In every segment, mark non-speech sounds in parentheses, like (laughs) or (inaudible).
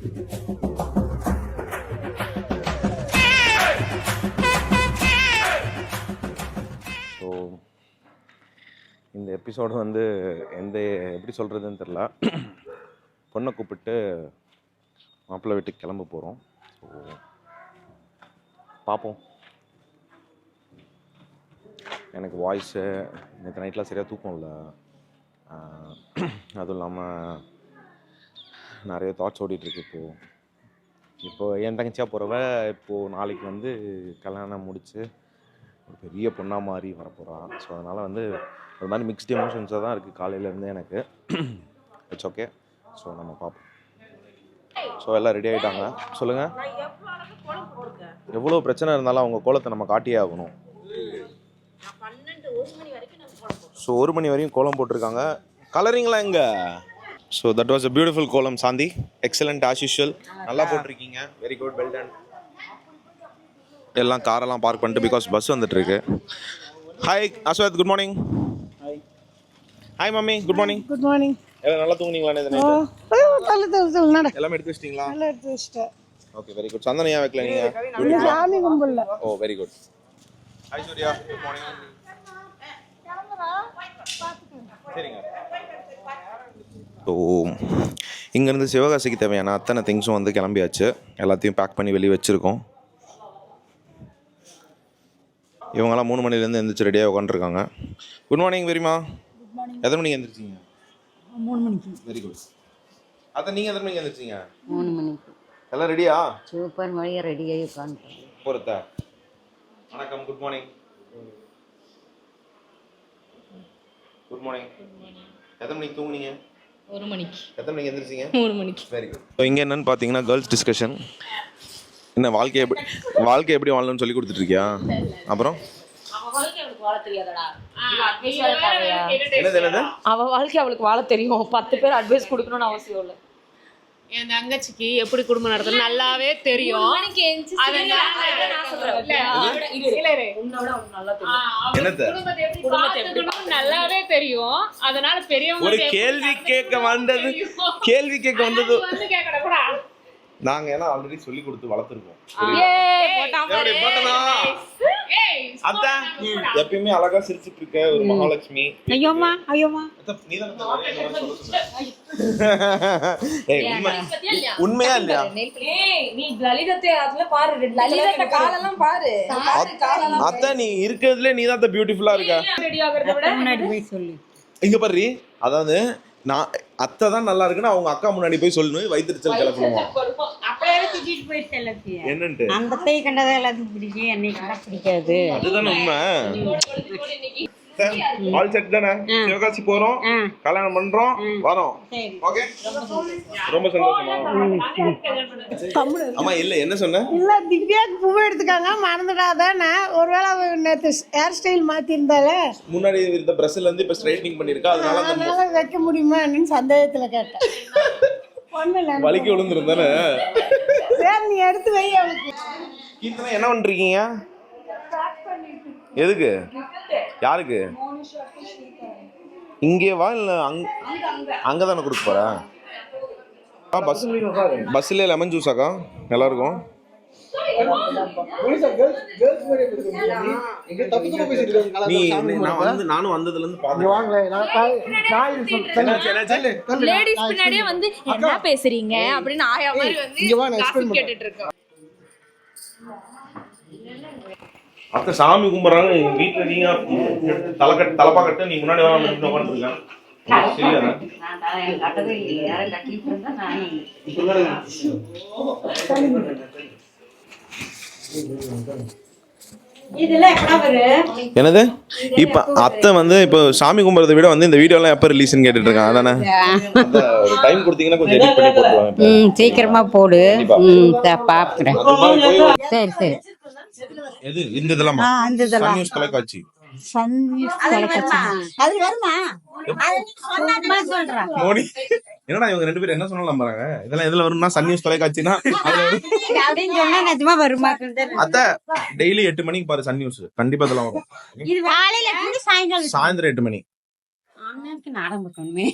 So இந்த episode வந்து எந்த எப்படி சொல்கிறதுன்னு தெரில பொண்ணை கூப்பிட்டு மாப்பிள்ளை வீட்டுக்கு கிளம்ப போகிறோம் ஸோ பார்ப்போம் எனக்கு வாய்ஸு நேற்று நைட்லாம் சரியாக தூக்கம் இல்லை அதுவும் இல்லாமல் நிறைய தாட்ஸ் ஓடிட்டுருக்கு இப்போது இப்போது என் தங்கச்சியாக போகிறவ இப்போது நாளைக்கு வந்து கல்யாணம் முடித்து ஒரு பெரிய பொண்ணாக மாறி வரப்போகிறான் ஸோ அதனால் வந்து ஒரு மாதிரி மிக்ஸ்ட் எமோஷன்ஸாக தான் இருக்குது காலையிலேருந்து எனக்கு. இட்ஸ் ஓகே ஸோ நம்ம பார்ப்போம் ஸோ எல்லாம் ரெடி ஆகிட்டாங்க சொல்லுங்கள் எவ்வளோ பிரச்சனை இருந்தாலும் அவங்க கோலத்தை நம்ம காட்டியே ஆகணும். ஸோ ஒரு மணி வரையும் கோலம் போட்டிருக்காங்க. கலரிங்களா இங்கே so that was a beautiful kolam Shanthi excellent as usual நல்லா போட்டிருக்கீங்க. வெரி குட் வெல் டன் எல்லாம் காரெல்லாம் பார்க் பண்ணிட்டு பிகாஸ் பஸ் வந்துட்டு இருக்கு hi Ashwath good morning hi mummy good morning good morning எல்லாம் நல்லா தூங்குனீங்களா நட. எல்லாமே எடுத்து வச்சிட்டீங்களா? நல்லா எடுத்து வச்சிட்டேன். ஓகே வெரி குட் சந்தனம் ஏன் வைக்கல நீங்க? சாமி கும்பிடல. ஓ very good hi Surya good morning சரிங்க. ஸோ இங்கேருந்து சிவகாசிக்கு தேவையான அத்தனை திங்ஸும் வந்து கிளம்பியாச்சு. எல்லாத்தையும் பேக் பண்ணி வெளியே வச்சுருக்கோம். இவங்கெல்லாம் மூணு மணிலேருந்து எந்திரிச்சு ரெடியாக உட்காந்துருக்காங்க குட் மார்னிங் வெரிமா. எத்தனை மணிக்கு எந்திரிச்சிங்க? மூணு மணிக்கு. வெரி குட் அத்தை நீங்கள் எத்தனை மணிக்கு எந்திரிச்சிங்க? மூணு மணிக்கு. எல்லாம் ரெடியா சூப்பர் மழையை ரெடியாகி உட்காந்துட்டோம் பொறுத்த? வணக்கம் குட் மார்னிங் குட் மார்னிங் எத்தனை மணிக்கு தூங்குனீங்க? ஒரு மணிக்கு. எத்தனை மணிக்கு எந்திரிச்சிங்க? (laughs) மூணு மணிக்கு. வெரி குட் ஸோ இங்கே என்னன்னு பார்த்தீங்கன்னா கேர்ள்ஸ் டிஸ்கஷன் என்ன வாழ்க்கை எப்படி வாழ்க்கை எப்படி வாழணும்னு சொல்லி கொடுத்துட்ருக்கியா? அப்புறம்? என்னது என்னது? அவ வாழ்க்கை அவளுக்கு வாழ தெரியும். பத்து பேர் அட்வைஸ் கொடுக்கணும்னு அவசியம் இல்லை. என் தங்கச்சிக்கு எப்படி குடும்பம் நடத்தணும்? நல்லாவே தெரியும். நல்லாவே தெரியும். அதனால பெரியவங்க ஒரு கேள்வி கேட்க வந்தது கேள்வி கேட்க வந்தது நாங்க ஏன்னா ஆல்ரெடி சொல்லி கொடுத்து வளர்த்துருக்கோம். ஏய், போட்டனா ஏய், அதான் எப்பயுமே அழகா சிரிச்சிட்டு இருக்க ஒரு மகாலட்சுமி? (laughs) ஏய், உண்மை. உண்மையா இல்லையா? நீ லலிதத்தை அதுல பாரு லலிதத்தை காலெல்லாம் பாரு. அத்- அத்தை நீ இருக்கிறதுல நீ தான் பியூட்டிஃபுல்லா இருக்க. ரெடி ஆகுறத விட முன்னாடி போய் சொல்லு. இங்க பாரு அதாவது நான் அத்தை தான் நல்லா இருக்குன்னு அவங்க அக்கா முன்னாடி போய் சொல்லணும். வயிற்றுச்சல் கிளப்பணுமா என்னன்ட்டு? அந்த கண்டதை எல்லாத்தையும் பிடிக்கும் என்னை பிடிக்காது அதுதானே உண்மை. ஆல் செட் தானே? சிவகாசி போறோம். கல்யாணம் பண்றோம். வரோம். ஓகே ரொம்ப சந்தோஷமா? ஆமா இல்ல என்ன சொன்ன? இல்ல திவ்யாக்கு பூவை எடுத்துக்காங்க மறந்துடாத நான் ஒருவேளை நேற்று ஹேர் ஸ்டைல் மாத்திருந்தால முன்னாடி இருந்த பிரஸ்ல இருந்து இப்ப ஸ்ட்ரைட்னிங் பண்ணிருக்கா அதனால வைக்க முடியுமா என்னன்னு சந்தேகத்துல கேட்டேன். வலிக்கு விழுந்துருந்தானே? சரி நீ எடுத்து வை அவளுக்கு. என்ன பண்றீங்க எதுக்கு? யாருக்கு? இங்கே வா இல்ல அங்க அங்க தானே கொடுக்க போற? ஆ பஸ் பஸ்ல லெமன் ஜூஸாக்கா நல்லா இருக்கும் நீ நான் வந்து நானும் வந்ததுல இருந்து பார்த்தேன் லேடிஸ் பின்னாடியே வந்து என்ன பேசுறீங்க? அப்படின்னு ஆயா மாதிரி வந்து கேட்டுட்டு இருக்கோம். அத்தை சாமி கும்பிட்றாங்க எங்க வீட்டுல நீங்க தலைக்கட்டு தலைப்பா கட்டு நீ முன்னாடி வர? உட்காந்துருக்கேன் என்னது இப்ப அத்தை வந்து இப்போ சாமி கும்பிட்றத விட வந்து இந்த வீடியோலாம் எப்போ ரிலீஸ்னு கேட்டுட்டு இருக்காங்க அதானே? அத்தை, ஒரு டைம் கொடுத்தீங்கன்னா கொஞ்சம் சீக்கிரமா போடு. பாக்குறேன். சரி சரி. எது? இந்த இதெல்லாம்? அந்த இதெல்லாம். சன் நியூஸ் தொலைக்காட்சி. சன் நியூஸ் தொலைக்காட்சி. அது வருமா? சும்மா சொல்றேன் மோடி என்னடா இவங்க ரெண்டு பேரும் என்ன சொன்னாலும் நம்புறாங்க? இதெல்லாம் எதுல வரும்னா சன் நியூஸ் தொலைக்காட்சினா? (laughs) அதுல வரும். அப்படின்னு சொன்னா நிஜமா வருமா அத்தை டெய்லி எட்டு மணிக்கு பாரு சன் நியூஸ். கண்டிப்பா இதெல்லாம் வரும். இது காலையில இருந்து சாயங்காலம் சாயந்தரம் எட்டு மணி. அண்ணனுக்கு நாடகம் என்ன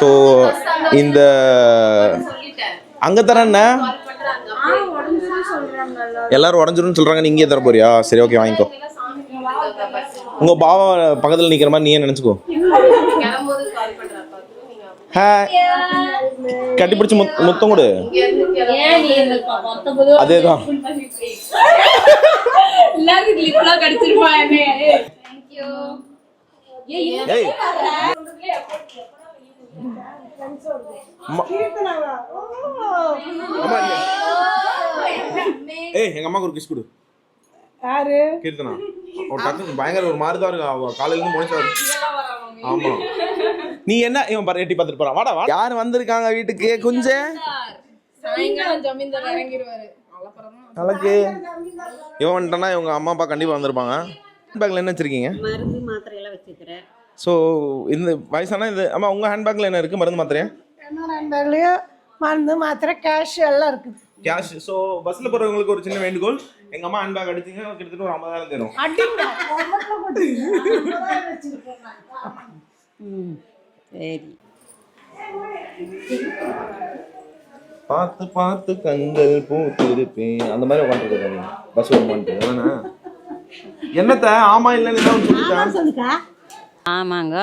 ஸோ இந்த அங்கே தரேன்ன எல்லாரும் உடஞ்சிரும்னு சொல்றாங்க நீ இங்கே தர போறியா? சரி ஓகே வாங்கிக்கோ. உங்க பாவா பக்கத்துல நிக்கிற மாதிரி நீயே நினைச்சுக்கோ? ஹாய் கட்டி பிடிச்சி முத்தம் கொடு. அதேதான். ஏய். ஏய் எங்க அம்மாக்கு ஒரு கிஸ் கொடு. யாரு? கீர்த்தனா. ஒரு டக்கு பயங்கர ஒரு தான் இருக்கு. அவ காலையில இருந்து முடிச்சா ஆமா. நீ என்ன? இவன் பாரு எட்டி பார்த்துட்டு போறான். வாடா வா யார் வந்திருக்காங்க வீட்டுக்கு? குஞ்சே? சாயங்காலம் ஜமீன்தார் இறங்கிடுவாரு கலக்கு இவன் வந்துட்டானா இவங்க அம்மா அப்பா கண்டிப்பா வந்திருப்பாங்க. பேக்ல என்ன வச்சிருக்கீங்க? மருந்து ஸோ இந்த வயசான இது அம்மா உங்க ஹேண்ட்பேக்ல என்ன இருக்கு? மருந்து மாத்திரையா? என்னோட நண்பர்களையும் மருந்து மாத்திரை கேஷ் எல்லாம் இருக்குது. கேஷ் ஸோ பஸ்ல போறவங்களுக்கு ஒரு சின்ன வேண்டுகோள். எங்க அம்மா ஹேண்ட்பேக் அடிச்சிங்க கிட்டத்தட்ட ஒரு ஐம்பதாயிரம் தரும் சரி. பார்த்து பார்த்து கண்கள் பூத்திருப்பேன். அந்த மாதிரி உட்காந்துருக்க நீ பஸ் வருமான்ட்டு என்னத்த? ஆமா இல்லைன்னு சொல்லிட்டேன் சொல்லுக்கா. ஆமாங்க.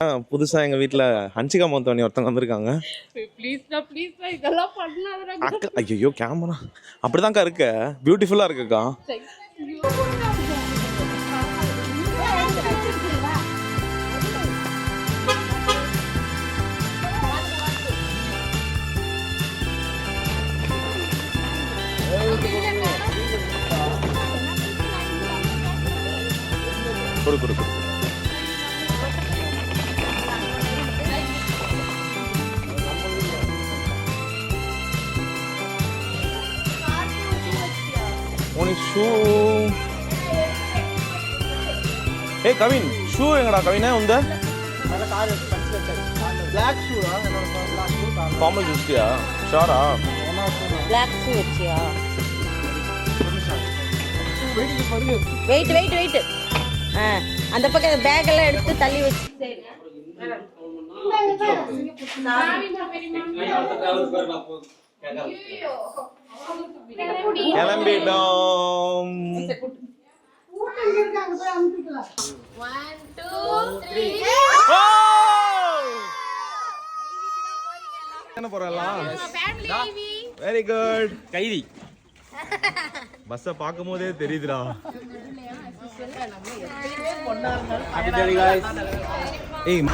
ஆ, புதுசா எங்க வீட்ல ஹன்சிகா மோத்தவனி ஒருத்தவங்க வந்திருக்காங்க. அக்கா ஐயோ கேமரா அப்படிதான்க்கா இருக்க. பியூட்டிஃபுல்லா இருக்குக்கா. உனக்கு ஷூ. ஏய் கவின் ஷூ எங்கடா கவினே உந்த ஃபார்மல் ஜூஸ்டியா ஷாரா? பிளாக் ஷூ வச்சியா? வெயிட் வெயிட் வெயிட் ஆ அந்த பக்கம் பேக் எல்லாம் எடுத்து தள்ளி வச்சு. கிளம்பிட்டோம். என்ன போறலாம் வெரி குட் கைதி. பஸ்ஸை பார்க்கும் போதே தெரியுதுடா. (laughs) ஏய்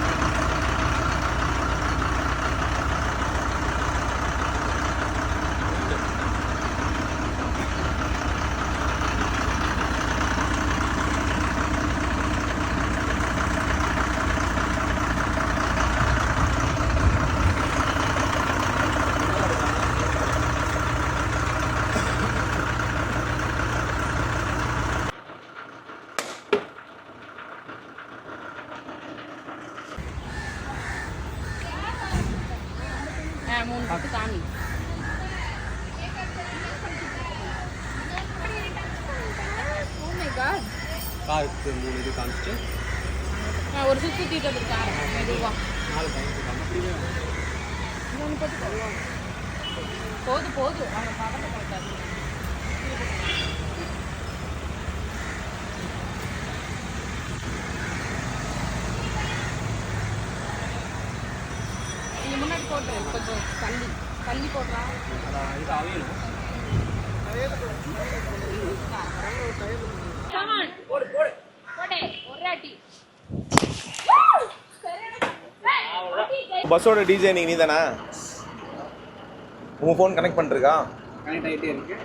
மூணு பக்கம் சாமி Oh my god. காருக்கு மூணு இது காமிச்சிட்டு நான் ஒரு சுத்து தீட்டு வந்துருக்கேன் மெதுவா நாலு பையன் அப்படியே போது போது. அவங்க படத்தை கொடுத்தாரு இங்க முன்னாடி போட்டு கொஞ்சம் தள்ளி தள்ளி போடுறா. இது அவையணும். போடு போடே ஒரே அடி பஸ்ஸோட டிஜே நீ தானே உன் ஃபோன் கனெக்ட் பண்ணிருக்கா கனெக்ட் ஆகிட்டே இருக்கு.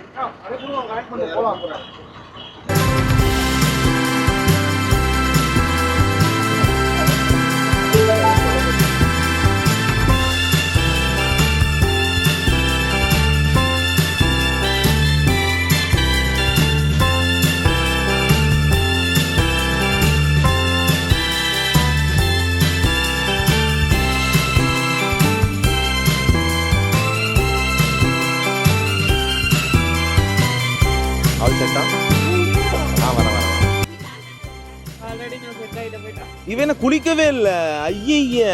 இவன் குளிக்கவே இல்லை. ஐய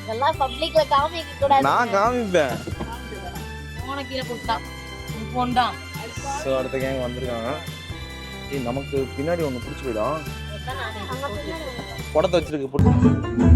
இதெல்லாம் பப்ளிக்ல காமிக்க கூடாது. நான் காமிப்பேன். போன கீழே போட்டான் தான். ஸோ அடுத்த கேங் வந்திருக்காங்க. ஏய் நமக்கு பின்னாடி ஒன்று பிடிச்சி போயிடும் குடத்தை வச்சிருக்கு போட்டு